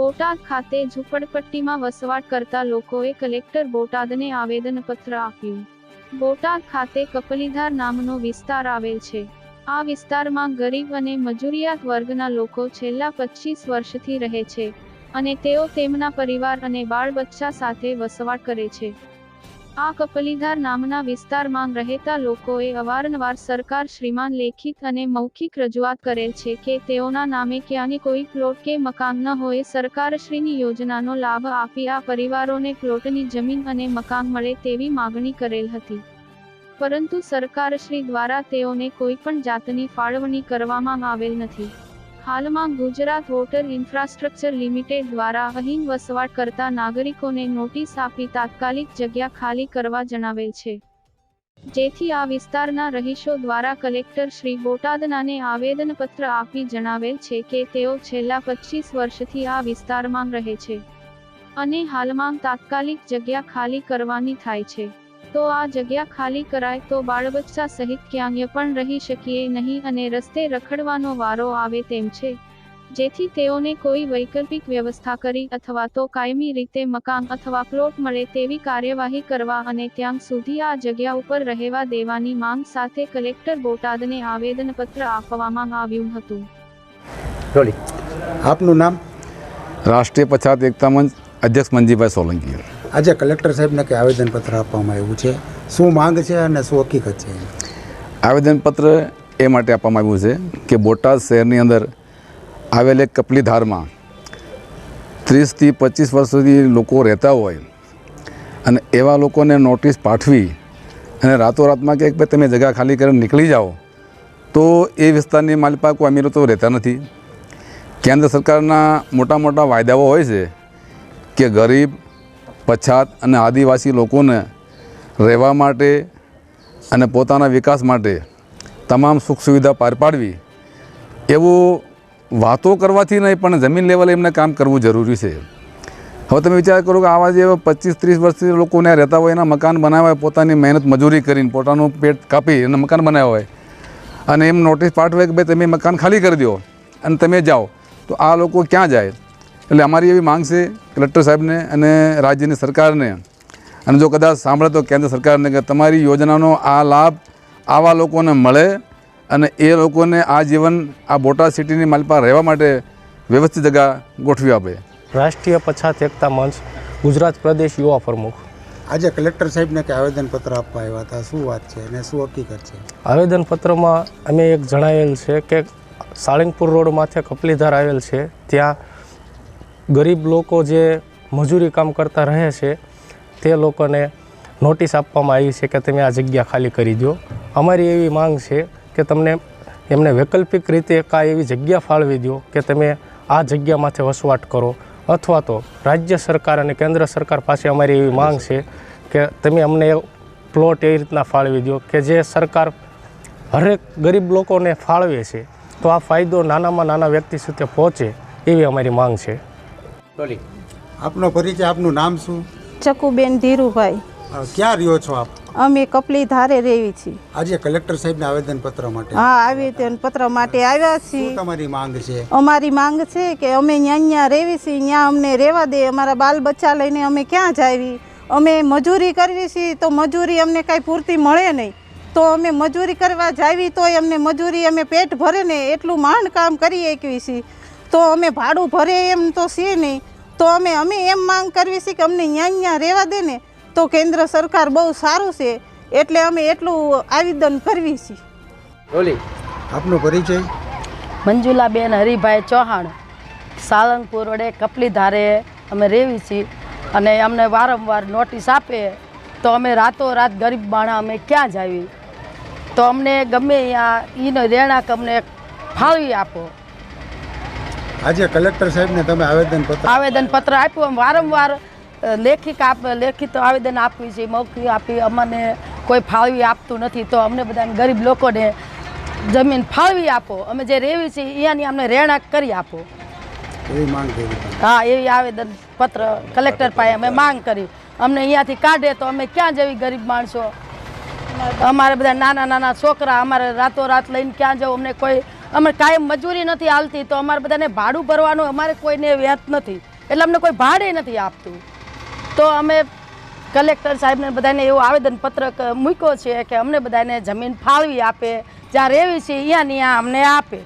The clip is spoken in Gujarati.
બોટાદ ખાતે ઝૂંપડપટ્ટીમાં વસવાટ કરતા લોકોએ કલેક્ટર બોટાદને આવેદનપત્ર આપ્યું. બોટાદ ખાતે કપલીધાર નામનો વિસ્તાર આવેલ છે. આ વિસ્તારમાં ગરીબ અને મજૂરિયાત વર્ગના લોકો છેલ્લા પચીસ વર્ષથી રહે છે અને તેઓ તેમના પરિવાર અને બાળ બચ્ચા સાથે વસવાટ કરે છે. આ કપલીધાર નામના વિસ્તારમાં રહેતા લોકોએ અવારનવાર સરકાર શ્રીમાન લેખિત અને મૌખિક રજૂઆત કરેલ છે કે તેઓના નામે ક્યાંની કોઈ પ્લોટ કે મકાન ન હોય. સરકારશ્રીની યોજનાનો લાભ આપી આ પરિવારોને પ્લોટની જમીન અને મકાન મળે તેવી માગણી કરેલ હતી. પરંતુ સરકારશ્રી દ્વારા તેઓને કોઈ પણ જાતની ફાળવણી કરવામાં આવેલ નથી. હાલમાં ગુજરાત વોટર ઇન્ફ્રાસ્ટ્રક્ચર લિમિટેડ દ્વારા અહીં વસવાટ કરતા નાગરિકોને નોટિસ આપી તાત્કાલિક જગ્યા ખાલી કરવા જણાવેલ છે. જેથી આ વિસ્તારના રહીશો દ્વારા કલેક્ટર શ્રી બોટાદનાને આવેદનપત્ર આપી જણાવેલ છે કે તેઓ છેલ્લા પચીસ વર્ષથી આ વિસ્તારમાં રહે છે અને હાલમાં તાત્કાલિક જગ્યા ખાલી કરવાની થાય છે. તો આ જગ્યા ખાલી કરાય તો બાળબચ્ચા સહિત ક્યાંય પણ રહી શકીએ નહીં અને રસ્તે રખડવાનો વારો આવે તેમ છે. જેથી તેઓને કોઈ વૈકલ્પિક વ્યવસ્થા કરી અથવા તો કાયમી રીતે મકાન અથવા પ્લોટ મળે તેવી કાર્યવાહી કરવા અને ત્યાં સુધી આ જગ્યા ઉપર રહેવા દેવાની માંગ સાથે કલેક્ટર બોટાદને આવેદનપત્ર આપવામાં આવ્યું હતું. આપનું નામ? રાષ્ટ્રીય પછાત એકતા મંચ અધ્યક્ષ મંજીભાઈ સોલંકી. આજે કલેક્ટર સાહેબને કે આવેદનપત્ર આપવામાં આવ્યું છે. શું માંગ છે અને શું હકીકત છે? આવેદનપત્ર એ માટે આપવામાં આવ્યું છે કે બોટાદ શહેરની અંદર આવેલ એક કપલીધારમાં ત્રીસથી પચીસ વર્ષ સુધી લોકો રહેતા હોય અને એવા લોકોને નોટિસ પાઠવી અને રાતોરાતમાં કે ભાઈ તમે જગ્યા ખાલી કરીને નીકળી જાઓ, તો એ વિસ્તારની માલિપા કોઈ અમીરો તો રહેતા નથી. કેન્દ્ર સરકારના મોટા મોટા વાયદાઓ હોય છે કે ગરીબ પછાત અને આદિવાસી લોકોને રહેવા માટે અને પોતાના વિકાસ માટે તમામ સુખ સુવિધા પાર પાડવી એવું વાતો કરવાથી નહીં, પણ જમીન લેવલે એમને કામ કરવું જરૂરી છે. હવે તમે વિચાર કરો કે આવા જે પચીસ ત્રીસ વર્ષથી લોકો ત્યાં રહેતા હોય, એના મકાન બનાવ્યા હોય પોતાની મહેનત મજૂરી કરીને પોતાનું પેટ કાપી અને મકાન બનાવ્યા હોય અને એમ નોટિસ પાઠવે કે ભાઈ તમે મકાન ખાલી કરી દો અને તમે જાઓ, તો આ લોકો ક્યાં જાય? એટલે અમારી એવી માંગ છે કલેક્ટર સાહેબને અને રાજ્યની સરકારને અને જો કદાચ સાંભળે તો કેન્દ્ર સરકારને કે તમારી યોજનાનો આ લાભ આવા લોકોને મળે અને એ લોકોને આ જીવન આ બોટાદ સિટીની માલપા રહેવા માટે વ્યવસ્થિત જગ્યા ગોઠવી આપે. રાષ્ટ્રીય પછાત એકતા મંચ ગુજરાત પ્રદેશ યુવા પ્રમુખ. આજે કલેક્ટર સાહેબને કે આવેદનપત્ર આપવા આવ્યા હતા શું વાત છે અને શું હકીકત છે? આવેદનપત્રમાં અમે એક જણાવેલ છે કે સાળંગપુર રોડ માથે કપલીધાર આવેલ છે ત્યાં ગરીબ લોકો જે મજૂરી કામ કરતા રહે છે, તે લોકોને નોટિસ આપવામાં આવી છે કે તમે આ જગ્યા ખાલી કરી દો. અમારી એવી માંગ છે કે તમને એમને વૈકલ્પિક રીતે કાંઈ એવી જગ્યા ફાળવી દો કે તમે આ જગ્યામાંથી વસવાટ કરો. અથવા તો રાજ્ય સરકાર અને કેન્દ્ર સરકાર પાસે અમારી એવી માંગ છે કે તમે અમને પ્લોટ એવી રીતના ફાળવી દો કે જે સરકાર હરેક ગરીબ લોકોને ફાળવે છે, તો આ ફાયદો નાનામાં નાના વ્યક્તિ સુધી પહોંચે એવી અમારી માંગ છે. રોલી આપનો પરિચય આપનું નામ શું? ચકુબેન ધીરુભાઈ. અ, ક્યાં રહ્યો છો આપ? અમે કપલી ધારે રહેવી છીએ. આજે કલેક્ટર સાહેબને આવેદનપત્ર માટે. હા આવેદન પત્ર માટે આવ્યા શું છીએ. તમારી માંગ છે? અમારી માંગ છે કે અમે ન્યા ન્યા રહેવી છીએ ત્યાં અમને રહેવા દે અમારા બાલ બચ્ચા લઈને અમે ક્યાં જાવી? અમે મજૂરી કરવી છીએ તો મજૂરી અમને કાંઈ પૂરતી મળે નહીં. તો અમે મજૂરી કરવા જાવી તોય અમને મજૂરી અમે પેટ ભરે ને એટલું માંડ કામ કરી શકીએ છીએ. તો અમે ભાડું ભરે એમ તો છીએ નહીં. તો અમે અમે એમ માંગ કરવી છે કે અમને અહીંયા અહીંયા રહેવા દે ને તો કેન્દ્ર સરકાર બહુ સારું છે. એટલે અમે એટલું આવેદન કરવી છીએ બોલી આપનો પરિચય? મંજુલાબેન હરિભાઈ ચૌહાણ સાળંગપુર રોડે કપલી ધારે અમે રહેવી છીએ અને અમને વારંવાર નોટિસ આપે તો અમે રાતોરાત ગરીબ માણા અમે ક્યાં જાવી તો અમને ગમે ત્યાં એનો રહેણાંક અમને ફાળવી આપો. આજે કલેક્ટર સાહેબને તમે આવેદનપત્ર આવેદનપત્ર આપ્યું. અમે વારંવાર લેખિત લેખિક આપ લેખિત આવેદન આપવી છે મૌખિક આપી. અમને કોઈ ફાળવી આપતું નથી. તો અમને બધાને ગરીબ લોકોને જમીન ફાળવી આપો. અમે જે રેવી છીએ અહીંયાની અમને રહેણાંક કરી આપો. હા એવી આવેદન પત્ર કલેક્ટર પાસે અમે માંગ કરી. અમને અહીંયાથી કાઢે તો અમે ક્યાં જવી ગરીબ માણસો? અમારે બધા નાના નાના છોકરા અમારે રાતોરાત લઈને ક્યાં જવું? અમને કોઈ અમે કાંઈ મજૂરી નથી હાલતી, તો અમારે બધાને ભાડું ભરવાનું અમારે કોઈને વ્યાત નથી. એટલે અમને કોઈ ભાડે નથી આપતું. તો અમે કલેક્ટર સાહેબને બધાને એવું આવેદનપત્ર મૂક્યો છે કે અમને બધાને જમીન ફાળવી આપે, જ્યાં રહેવી છે અહીંયા ત્યાં અમને આપે.